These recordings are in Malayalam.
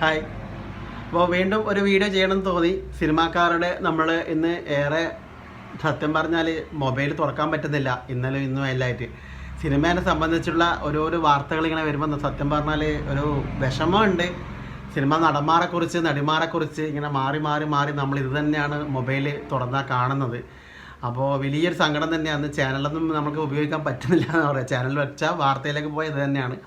ഹായ്. അപ്പോൾ വീണ്ടും ഒരു വീഡിയോ ചെയ്യണമെന്ന് തോന്നി. സിനിമാക്കാരുടെ നമ്മൾ ഇന്ന് ഏറെ സത്യം പറഞ്ഞാൽ മൊബൈൽ തുറക്കാൻ പറ്റുന്നില്ല. ഇന്നലെ ഇന്നും എല്ലായിട്ട് സിനിമേനെ സംബന്ധിച്ചുള്ള ഓരോരോ വാർത്തകൾ ഇങ്ങനെ വരുമ്പോൾ സത്യം പറഞ്ഞാൽ ഒരു വിഷമമുണ്ട്. സിനിമ നടന്മാരെക്കുറിച്ച് നടിമാരെക്കുറിച്ച് ഇങ്ങനെ മാറി മാറി മാറി നമ്മൾ ഇത് തന്നെയാണ് മൊബൈൽ തുറന്നാൽ കാണുന്നത്. അപ്പോൾ വലിയൊരു സങ്കടം തന്നെയാണ്. ചാനലൊന്നും നമുക്ക് ഉപയോഗിക്കാൻ പറ്റുന്നില്ല എന്ന് പറയാം. ചാനൽ വെച്ചാൽ വാർത്തയിലേക്ക് പോയത് തന്നെയാണ്.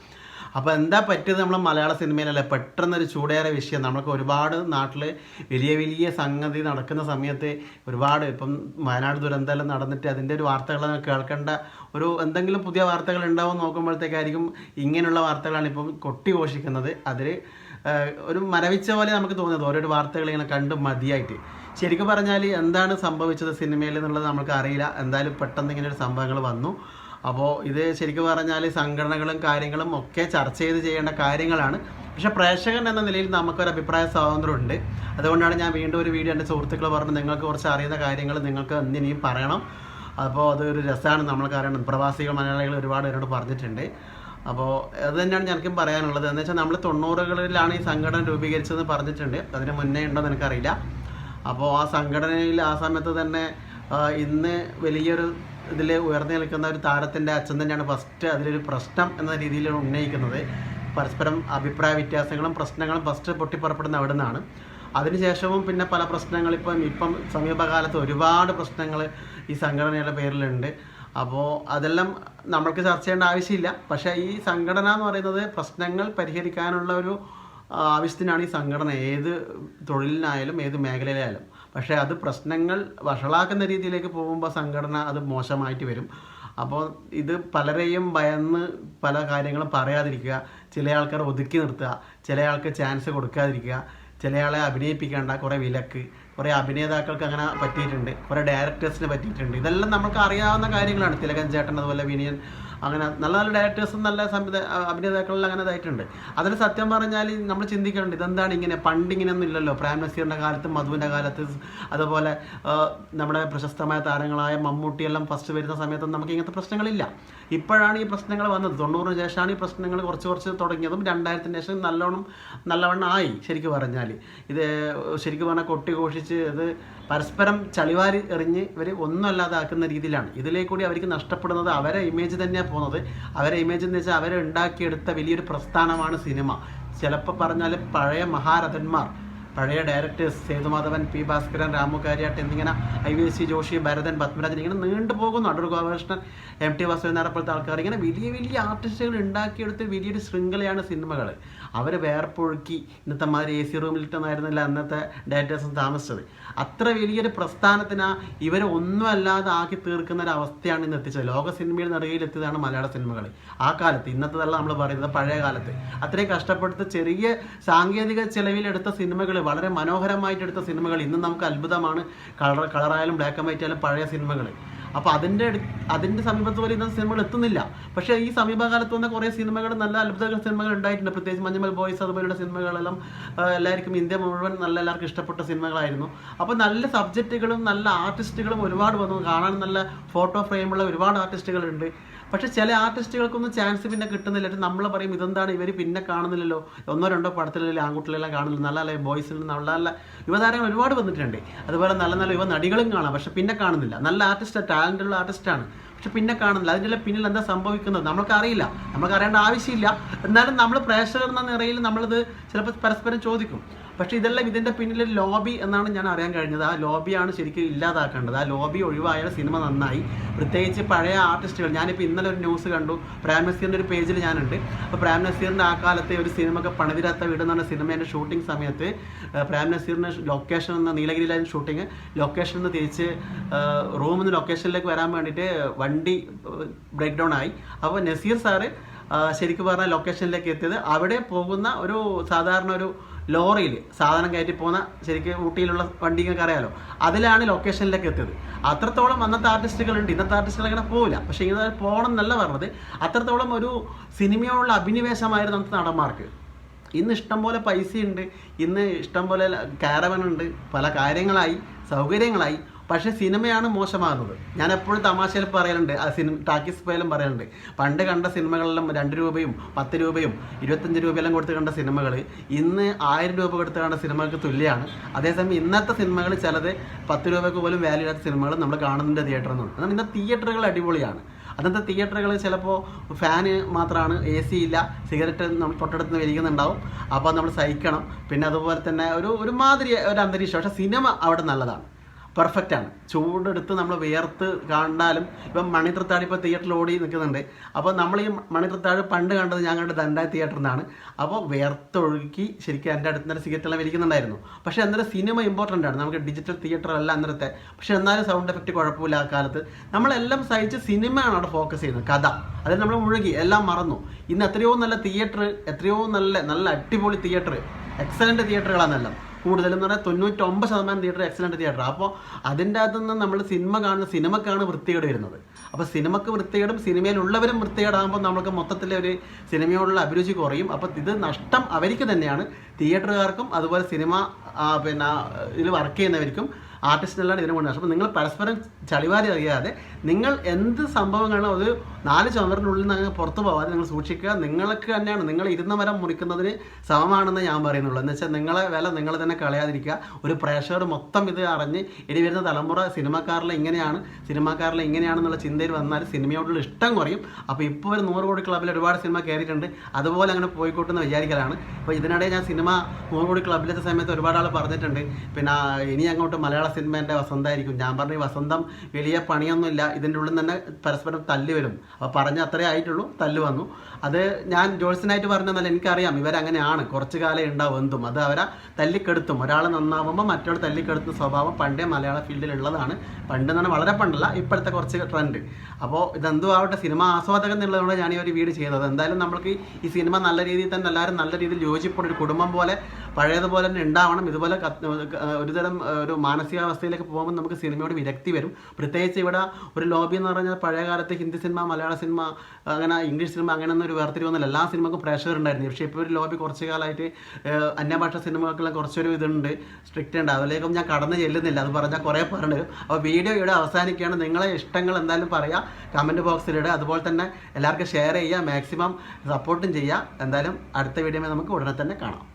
അപ്പോൾ എന്താ പറ്റിയത് നമ്മളെ മലയാള സിനിമയിലല്ലേ? പെട്ടെന്നൊരു ചൂടേറെ വിഷയം. നമ്മൾക്ക് ഒരുപാട് നാട്ടിൽ വലിയ വലിയ സംഗതി നടക്കുന്ന സമയത്ത് ഒരുപാട് ഇപ്പം വയനാട് ദുരന്തമെല്ലാം നടന്നിട്ട് അതിന്റെ ഒരു വാർത്തകൾ കേൾക്കേണ്ട ഒരു എന്തെങ്കിലും പുതിയ വാർത്തകൾ ഉണ്ടാവും നോക്കുമ്പോഴത്തേക്കായിരിക്കും ഇങ്ങനെയുള്ള വാർത്തകളാണ് ഇപ്പം കൊട്ടി ഘോഷിക്കുന്നത്. അതിൽ ഒരു മരവിച്ച പോലെ നമുക്ക് തോന്നുന്നത് ഓരോ വാർത്തകൾ ഇങ്ങനെ കണ്ട് മതിയായിട്ട്. ശരിക്കും പറഞ്ഞാൽ എന്താണ് സംഭവിച്ചത് സിനിമയിൽ എന്നുള്ളത് നമുക്ക് അറിയില്ല. എന്തായാലും പെട്ടെന്ന് ഇങ്ങനെ ഒരു സംഭവങ്ങൾ വന്നു. അപ്പോൾ ഇത് ശരിക്കും പറഞ്ഞാൽ സംഘടനകളും കാര്യങ്ങളും ഒക്കെ ചർച്ച ചെയ്ത് ചെയ്യേണ്ട കാര്യങ്ങളാണ്. പക്ഷേ പ്രേക്ഷകൻ എന്ന നിലയിൽ നമുക്കൊരു അഭിപ്രായ സ്വാതന്ത്ര്യമുണ്ട്. അതുകൊണ്ടാണ് ഞാൻ വീണ്ടും ഒരു വീഡിയോ എന്റെ സുഹൃത്തുക്കൾ പറഞ്ഞു നിങ്ങൾക്ക് കുറച്ച് അറിയുന്ന കാര്യങ്ങൾ നിങ്ങൾക്ക് എന്തിനേയും പറയണം. അപ്പോൾ അതൊരു രസമാണ് നമ്മൾ കാരണം പ്രവാസികൾ മലയാളികൾ ഒരുപാട് പേരോട് പറഞ്ഞിട്ടുണ്ട്. അപ്പോൾ അത് തന്നെയാണ് ഞങ്ങൾക്കും പറയാനുള്ളത്. എന്ന് വെച്ചാൽ നമ്മൾ തൊണ്ണൂറുകളിലാണ് ഈ സംഘടന രൂപീകരിച്ചതെന്ന് പറഞ്ഞിട്ടുണ്ട്. അതിന് മുന്നേ ഉണ്ടോ എനിക്കറിയില്ല. അപ്പോൾ ആ സംഘടനയിൽ ആ സമയത്ത് തന്നെ ഇന്ന് വലിയൊരു ഇതിൽ ഉയർന്നു നിൽക്കുന്ന ഒരു താരത്തിന്റെ അച്ഛൻ തന്നെയാണ് ഫസ്റ്റ് അതിലൊരു പ്രശ്നം എന്ന രീതിയിൽ ഉന്നയിക്കുന്നത്. പരസ്പരം അഭിപ്രായ വ്യത്യാസങ്ങളും പ്രശ്നങ്ങളും ഫസ്റ്റ് പൊട്ടിപ്പുറപ്പെടുന്ന അവിടെ നിന്നാണ് അതിനുശേഷവും പിന്നെ പല പ്രശ്നങ്ങൾ ഇപ്പം സമീപകാലത്ത് ഒരുപാട് പ്രശ്നങ്ങൾ ഈ സംഘടനയുടെ പേരിലുണ്ട്. അപ്പോൾ അതെല്ലാം നമ്മൾക്ക് ചർച്ച ചെയ്യേണ്ട ആവശ്യമില്ല. പക്ഷേ ഈ സംഘടന എന്ന് പറയുന്നത് പ്രശ്നങ്ങൾ പരിഹരിക്കാനുള്ള ഒരു ആവശ്യത്തിനാണ് ഈ സംഘടന. ഏത് തൊഴിലിനായാലും ഏത് മേഖലയിലായാലും. പക്ഷേ അത് പ്രശ്നങ്ങൾ വഷളാക്കുന്ന രീതിയിലേക്ക് പോകുമ്പോൾ സംഘടന അത് മോശമായിട്ട് വരും. അപ്പോൾ ഇത് പലരെയും ഭയന്ന് പല കാര്യങ്ങളും പറയാതിരിക്കുക ചില ആൾക്കാർ ഒതുക്കി നിർത്തുക ചില ആൾക്ക് ചാൻസ് കൊടുക്കാതിരിക്കുക ചില ആളെ അഭിനയിപ്പിക്കേണ്ട കുറേ വിലക്ക് കുറേ അഭിനേതാക്കൾക്ക് അങ്ങനെ പറ്റിയിട്ടുണ്ട് കുറേ ഡയറക്ടേഴ്സിന് പറ്റിയിട്ടുണ്ട്. ഇതെല്ലാം നമുക്ക് അറിയാവുന്ന കാര്യങ്ങളാണ്. തിലകൻ ചേട്ടൻ അതുപോലെ വിനിയൻ അങ്ങനെ നല്ല നല്ല ഡയറക്ടേഴ്സും നല്ല സംവിധാ അഭിനേതാക്കളിൽ അങ്ങനെ ഇതായിട്ടുണ്ട്. അതിൽ സത്യം പറഞ്ഞാൽ നമ്മൾ ചിന്തിക്കുന്നുണ്ട് ഇതെന്താണ് ഇങ്ങനെ? പണ്ട് ഇങ്ങനെയൊന്നും ഇല്ലല്ലോ. പ്രേം നസീറിന്റെ കാലത്ത് മധുവിന്റെ കാലത്ത് അതുപോലെ നമ്മുടെ പ്രശസ്തമായ താരങ്ങളായ മമ്മൂട്ടിയെല്ലാം ഫസ്റ്റ് വരുന്ന സമയത്തൊന്നും നമുക്ക് ഇങ്ങനത്തെ പ്രശ്നങ്ങളില്ല. ഇപ്പോഴാണ് ഈ പ്രശ്നങ്ങൾ വന്നത്. തൊണ്ണൂറിന് ശേഷമാണ് ഈ പ്രശ്നങ്ങൾ കുറച്ച് കുറച്ച് തുടങ്ങിയതും രണ്ടായിരത്തിന് ശേഷം നല്ലോണം നല്ലവണ്ണം ആയി ശരിക്കും പറഞ്ഞാൽ ഇത് ശരിക്കും പറഞ്ഞാൽ കൊട്ടി ഘോഷിച്ച് ഇത് പരസ്പരം ചളിവാരി എറിഞ്ഞ് ഇവർ ഒന്നുമല്ലാതാക്കുന്ന രീതിയിലാണ്. ഇതിലേക്കൂടി അവർക്ക് നഷ്ടപ്പെടുന്നത് അവരെ ഇമേജ് തന്നെയാണ് പോകുന്നത്. അവരെ ഇമേജ് എന്ന് വെച്ചാൽ അവരെ ഉണ്ടാക്കിയെടുത്ത വലിയൊരു പ്രസ്ഥാനമാണ് സിനിമ. ചിലപ്പോൾ പറഞ്ഞാൽ പഴയ മഹാരഥന്മാർ പഴയ ഡയറക്ടേഴ്സ് സേതുമാധവൻ പി ഭാസ്കരൻ രാമു കാര്യാട്ട് എന്നിങ്ങനെ I V S C Joshi Bharathan Padmarajan ഇങ്ങനെ നീണ്ടു പോകുന്നു. അടൂർ ഗോപാലകൃഷ്ണൻ എം ടി വാസുദേവനാരെ പോലത്തെ ആൾക്കാർ. ഇങ്ങനെ വലിയ വലിയ ആർട്ടിസ്റ്റുകൾ ഉണ്ടാക്കിയെടുത്ത് വലിയൊരു ശൃംഖലയാണ് സിനിമകൾ. അവർ വേർപ്പൊഴുക്കി ഇന്നത്തെ മാതിരി എ സി റൂമിലിട്ടൊന്നായിരുന്നില്ല അന്നത്തെ ഡയറക്ടേഴ്സും താമസിച്ചത്. അത്ര വലിയൊരു പ്രസ്ഥാനത്തിന് ഇവരെ ഒന്നും അല്ലാതെ ആക്കി തീർക്കുന്ന ഒരു അവസ്ഥയാണ് ഇന്ന് എത്തിച്ചത്. ലോക സിനിമയിൽ നിറയിലെത്തിയതാണ് മലയാള സിനിമകൾ. ആ കാലത്ത് ഇന്നത്തെ നമ്മൾ പറയുന്നത് പഴയ കാലത്ത്. അത്രയും കഷ്ടപ്പെടുത്ത ചെറിയ സാങ്കേതിക ചെലവിലെടുത്ത സിനിമകൾ വളരെ മനോഹരമായിട്ട് എടുത്ത സിനിമകൾ. ഇന്ന് നമുക്ക് അത്ഭുതമാണ്. കളർ കളറായാലും ബ്ലാക്ക് ആൻഡ് വൈറ്റ് ആയാലും പഴയ സിനിമകൾ. അപ്പോൾ അതിന്റെ അതിന്റെ സമീപത്ത് പോലെ ഇന്നത്തെ സിനിമകൾ എത്തുന്നില്ല. പക്ഷേ ഈ സമീപകാലത്ത് വന്ന കുറേ സിനിമകൾ നല്ല അത്ഭുത സിനിമകൾ ഉണ്ടായിട്ടുണ്ട്. പ്രത്യേകിച്ച് മഞ്ഞുമൽ ബോയ്സ് അതുപോലുള്ള സിനിമകളെല്ലാം എല്ലാവർക്കും ഇന്ത്യ മുഴുവൻ നല്ല എല്ലാവർക്കും ഇഷ്ടപ്പെട്ട സിനിമകളായിരുന്നു. അപ്പോൾ നല്ല സബ്ജക്റ്റുകളും നല്ല ആർട്ടിസ്റ്റുകളും ഒരുപാട് വന്നു. കാണാൻ നല്ല ഫോട്ടോ ഫ്രെയിമുള്ള ഒരുപാട് ആർട്ടിസ്റ്റുകളുണ്ട്. പക്ഷെ ചില ആർട്ടിസ്റ്റുകൾക്കൊന്നും ചാൻസ് പിന്നെ കിട്ടുന്നില്ല. നമ്മൾ പറയും ഇതെന്താണ്? ഇവർ പിന്നെ കാണുന്നില്ലല്ലോ. ഒന്നോ രണ്ടോ പടത്തിലല്ലേ ആൺകുട്ടികളെല്ലാം കാണുന്നില്ല നല്ല നല്ല ബോയ്സിൽ നല്ല നല്ല യുവതാരങ്ങൾ ഒരുപാട് വന്നിട്ടുണ്ട്. അതുപോലെ നല്ല നല്ല യുവ നടികളും കാണാം. പക്ഷെ പിന്നെ കാണുന്നില്ല. നല്ല ആർട്ടിസ്റ്റ് ടാലന്റ് ഉള്ള ആർട്ടിസ്റ്റാണ്. പക്ഷെ പിന്നെ കാണുന്നില്ല. അതിന്റെ പിന്നിൽ എന്താ സംഭവിക്കുന്നത്? നമുക്കറിയില്ല നമുക്ക് അറിയേണ്ട ആവശ്യമില്ല. എന്നാലും നമ്മൾ പ്രേക്ഷകർ എന്ന നിറയിൽ നമ്മളിത് ചിലപ്പോൾ പരസ്പരം ചോദിക്കും. പക്ഷേ ഇതെല്ലാം ഇതിന്റെ പിന്നിലൊരു ലോബി എന്നാണ് ഞാൻ അറിയാൻ കഴിഞ്ഞത്. ആ ലോബിയാണ് ശരിക്കും ഇല്ലാതാക്കേണ്ടത്. ആ ലോബി ഒഴിവായാൽ സിനിമ നന്നായി. പ്രത്യേകിച്ച് പഴയ ആർട്ടിസ്റ്റുകൾ ഞാനിപ്പോൾ ഇന്നലെ ഒരു ന്യൂസ് കണ്ടു. പ്രേം നസീറിന്റെ ഒരു പേജിൽ ഞാനുണ്ട്. അപ്പോൾ പ്രേം നസീറിന്റെ ആ കാലത്തെ ഒരു സിനിമക്ക് പണിതിരാത്ത വീട് എന്ന് പറഞ്ഞ സിനിമേന്റെ ഷൂട്ടിംഗ് സമയത്ത് പ്രേം നസീറിന്റെ ലൊക്കേഷൻ എന്ന നീലഗിരിയിലായിരുന്നു ഷൂട്ടിങ് ലൊക്കേഷൻ നിന്ന് തിരിച്ച് റൂമിൽ നിന്ന് ലൊക്കേഷനിലേക്ക് വരാൻ വേണ്ടിയിട്ട് വണ്ടി ബ്രേക്ക് ഡൗൺ ആയി. അപ്പോൾ നസീർ സാറ് ശരിക്കും പറഞ്ഞാൽ ലൊക്കേഷനിലേക്ക് എത്തിയത്. അവിടെ പോകുന്ന ഒരു സാധാരണ ഒരു ലോറിയിൽ സാധനം കയറ്റി പോകുന്ന ശരിക്കും ഊട്ടിയിലുള്ള വണ്ടി നിങ്ങൾക്ക് അറിയാലോ. അതിലാണ് ലൊക്കേഷനിലേക്ക് എത്തിയത്. അത്രത്തോളം അന്നത്തെ ആർട്ടിസ്റ്റുകളുണ്ട് ഇന്നത്തെ ആർട്ടിസ്റ്റുകൾ അങ്ങനെ പോവില്ല. പക്ഷേ ഇങ്ങനെ പോകണം എന്നല്ല പറഞ്ഞത്. അത്രത്തോളം ഒരു സിനിമയോടുള്ള അഭിനിവേശമായിരുന്നു അന്നത്തെ നടന്മാർക്ക്. ഇന്ന് ഇഷ്ടംപോലെ പൈസയുണ്ട്. ഇന്ന് ഇഷ്ടംപോലെ കാരവനുണ്ട് പല കാര്യങ്ങളായി സൗകര്യങ്ങളായി. പക്ഷേ സിനിമയാണ് മോശമാകുന്നത്. ഞാൻ എപ്പോഴും തമാശയിൽ പറയലുണ്ട്. ആ സിനിമ ടാക്കീസ് പോയാലും പറയലുണ്ട്. പണ്ട് കണ്ട സിനിമകളെല്ലാം രണ്ട് രൂപയും പത്ത് രൂപയും ഇരുപത്തഞ്ച് രൂപയെല്ലാം കൊടുത്ത് കണ്ട സിനിമകൾ ഇന്ന് ആയിരം രൂപ കൊടുത്ത് കണ്ട സിനിമകൾക്ക് തുല്യമാണ്. അതേസമയം ഇന്നത്തെ സിനിമകൾ ചിലത് പത്ത് രൂപയ്ക്ക് പോലും വാല്യൂ ഇല്ലാത്ത സിനിമകൾ നമ്മൾ കാണുന്നുണ്ട് തിയേറ്ററിൽ നിന്നുണ്ട് എന്നാൽ ഇന്ന് തിയേറ്ററുകൾ അടിപൊളിയാണ്. അന്നത്തെ തിയേറ്ററുകൾ ചിലപ്പോൾ ഫാന് മാത്രമാണ് എ സി ഇല്ല സിഗരറ്റ് നമ്മൾ തൊട്ടടുത്ത് വലിക്കുന്നുണ്ടാവും. അപ്പോൾ നമ്മൾ സഹിക്കണം. പിന്നെ അതുപോലെ തന്നെ ഒരു ഒരുമാതിരി ഒരു അന്തരീക്ഷം. പക്ഷേ സിനിമ അവിടെ നല്ലതാണ്. പെർഫെക്റ്റ് ആണ്. ചൂടെടുത്ത് നമ്മൾ വിയർത്ത് കണ്ടാലും ഇപ്പം മണിത്രത്താഴ് ഇപ്പോൾ തിയേറ്ററിൽ ഓടി നിൽക്കുന്നുണ്ട്. അപ്പോൾ നമ്മൾ ഈ മണിത്രത്താഴ് പണ്ട് കണ്ടത് ഞാൻ കണ്ടത് ദണ്ടായ തിയേറ്ററിൽ നിന്നാണ് അപ്പോൾ വിയർത്തൊഴുക്കി ശരിക്കും എന്റെ അടുത്ത് നിന്നൊരു സിഗരറ്റ് എല്ലാം വലിക്കുന്നുണ്ടായിരുന്നു. പക്ഷേ അന്നേരം സിനിമ ഇമ്പോർട്ടന്റ് ആണ്. നമുക്ക് ഡിജിറ്റൽ തിയേറ്റർ അല്ല അന്നേരത്തെ. പക്ഷേ എന്നാലും സൗണ്ട് എഫക്റ്റ് കുഴപ്പമില്ല ആ കാലത്ത്. നമ്മളെല്ലാം സഹിച്ച് സിനിമയാണ് അവിടെ ഫോക്കസ് ചെയ്യുന്നത്. കഥ. അതിൽ നമ്മൾ മുഴുകി എല്ലാം മറന്നു. ഇന്ന് എത്രയോ നല്ല തിയേറ്റർ എത്രയോ നല്ല നല്ല അടിപൊളി തിയേറ്റർ എക്സലന്റ് തിയേറ്ററുകളാണെല്ലാം കൂടുതലും എന്ന് പറഞ്ഞാൽ തൊണ്ണൂറ്റൊമ്പത് ശതമാനം തിയേറ്റർ എക്സലന്റ് തിയേറ്റർ അപ്പോൾ അതിന്റെ അകത്തു നിന്ന് നമ്മൾ സിനിമ കാണുന്ന സിനിമക്കാണ് വൃത്തികേട് വരുന്നത്. അപ്പോൾ സിനിമക്ക് വൃത്തികേടും സിനിമയിലുള്ളവരും വൃത്തികേടാകുമ്പോൾ നമുക്ക് മൊത്തത്തിലെ ഒരു സിനിമയോടുള്ള അഭിരുചി കുറയും. അപ്പോൾ ഇത് നഷ്ടം അവർക്ക് തന്നെയാണ്. തിയേറ്ററുകാർക്കും അതുപോലെ സിനിമ പിന്നെ ഇതിൽ വർക്ക് ചെയ്യുന്നവർക്കും ആർട്ടിസ്റ്റിനെല്ലാം ഇതിനു കൊണ്ടു അപ്പോൾ നിങ്ങൾ പരസ്പരം ചളിവാരി അറിയാതെ നിങ്ങൾ എന്ത് സംഭവങ്ങളോ ഒരു നാല് ചുമറിനുള്ളിൽ നിന്ന് അങ്ങ് പുറത്തു പോകാതെ നിങ്ങൾ സൂക്ഷിക്കുക. നിങ്ങൾക്ക് തന്നെയാണ്. നിങ്ങൾ ഇരുന്ന മരം മുറിക്കുന്നതിന് സമമാണെന്ന് ഞാൻ പറയുന്നുള്ളൂ. എന്ന് വെച്ചാൽ നിങ്ങളെ വില നിങ്ങൾ തന്നെ കളയാതിരിക്കുക. ഒരു പ്രേക്ഷകർ മൊത്തം ഇത് അറിഞ്ഞ് ഇനി വരുന്ന തലമുറ സിനിമാക്കാരിൽ ഇങ്ങനെയാണ് സിനിമാക്കാരിൽ ഇങ്ങനെയാണെന്നുള്ള ചിന്തയിൽ വന്നാൽ സിനിമയോടുള്ള ഇഷ്ടം കുറയും. അപ്പോൾ ഇപ്പോൾ ഒരു നൂറ് കോടി ക്ലബ്ബിൽ ഒരുപാട് സിനിമ കയറിയിട്ടുണ്ട്. അതുപോലെ അങ്ങനെ പോയിക്കോട്ടെന്ന് വിചാരിക്കലാണ്. അപ്പോൾ ഇതിനിടെ ഞാൻ സിനിമ നൂറ് കോടി ക്ലബ്ബിലത്തെ സമയത്ത് ഒരുപാട് ആൾ പറഞ്ഞിട്ടുണ്ട്. പിന്നെ ഇനി അങ്ങോട്ട് മലയാള സിനിമേന്റെ വസന്തമായിരിക്കും. ഞാൻ പറഞ്ഞു ഈ വസന്തം വലിയ പണിയൊന്നുമില്ല. ഇതിന്റെ ഉള്ളിൽ തന്നെ പരസ്പരം തല്ല് വരും. അപ്പോൾ പറഞ്ഞ അത്രേ ആയിട്ടുള്ളൂ. തല്ല് വന്നു. അത് ഞാൻ ജോൾസിനായിട്ട് പറഞ്ഞതല്ല എനിക്കറിയാം ഇവരങ്ങനെയാണ്. കുറച്ച് കാലം ഉണ്ടാവും എന്തും. അത് അവരെ തല്ലിക്കെടുത്തും. ഒരാൾ നന്നാവുമ്പോൾ മറ്റൊരാൾ തല്ലിക്കെടുത്തുന്ന സ്വഭാവം പണ്ടേ മലയാള ഫീൽഡിൽ ഉള്ളതാണ്. പണ്ട് തന്നെ വളരെ പണ്ടല്ല ഇപ്പോഴത്തെ കുറച്ച് ട്രെൻഡ് അപ്പോൾ ഇതെന്തോ ആവട്ടെ സിനിമ ആസ്വാദകൻ എന്നുള്ളതുകൊണ്ട് ഞാൻ ഈ ഒരു വീട് ചെയ്തത്. എന്തായാലും നമ്മൾക്ക് ഈ സിനിമ നല്ല രീതിയിൽ തന്നെ എല്ലാവരും നല്ല രീതിയിൽ യോജിപ്പോടെ ഒരു കുടുംബം പോലെ പഴയതുപോലെ തന്നെ ഉണ്ടാവണം. ഇതുപോലെ ഒരുതരം ഒരു മാനസികാവസ്ഥയിലേക്ക് പോകുമ്പോൾ നമുക്ക് സിനിമയോട് വിരക്തി വരും. പ്രത്യേകിച്ച് ഇവിടെ ഒരു ലോബി എന്ന് പറഞ്ഞാൽ പഴയ കാലത്ത് ഹിന്ദി സിനിമ മലയാള സിനിമ അങ്ങനെ ഇംഗ്ലീഷ് സിനിമ അങ്ങനെയൊന്നും ഒരു വേർതിരിവൊന്നുമില്ല. എല്ലാ സിനിമക്കും പ്രേക്ഷകർ ഉണ്ടായിരുന്നു പക്ഷേ ഇപ്പോൾ ഒരു ലോബി കുറച്ച് കാലമായിട്ട് അന്യഭാഷ സിനിമകൾക്കെല്ലാം കുറച്ചൊരു ഇതുണ്ട് സ്ട്രിക്റ്റ് ഉണ്ട്. അതിലേക്കും ഞാൻ കടന്നു ചെല്ലുന്നില്ല. അത് പറഞ്ഞാൽ കുറേ പറഞ്ഞു അപ്പോൾ വീഡിയോ ഇവിടെ അവസാനിക്കുകയാണ്. നിങ്ങളെ ഇഷ്ടങ്ങൾ എന്തായാലും പറയാം. കമന്റ് ബോക്സിലിടുക അതുപോലെ തന്നെ എല്ലാവർക്കും ഷെയർ ചെയ്യുക. മാക്സിമം സപ്പോർട്ടും ചെയ്യുക. എന്തായാലും അടുത്ത വീഡിയോ നമുക്ക് ഉടനെ തന്നെ കാണാം.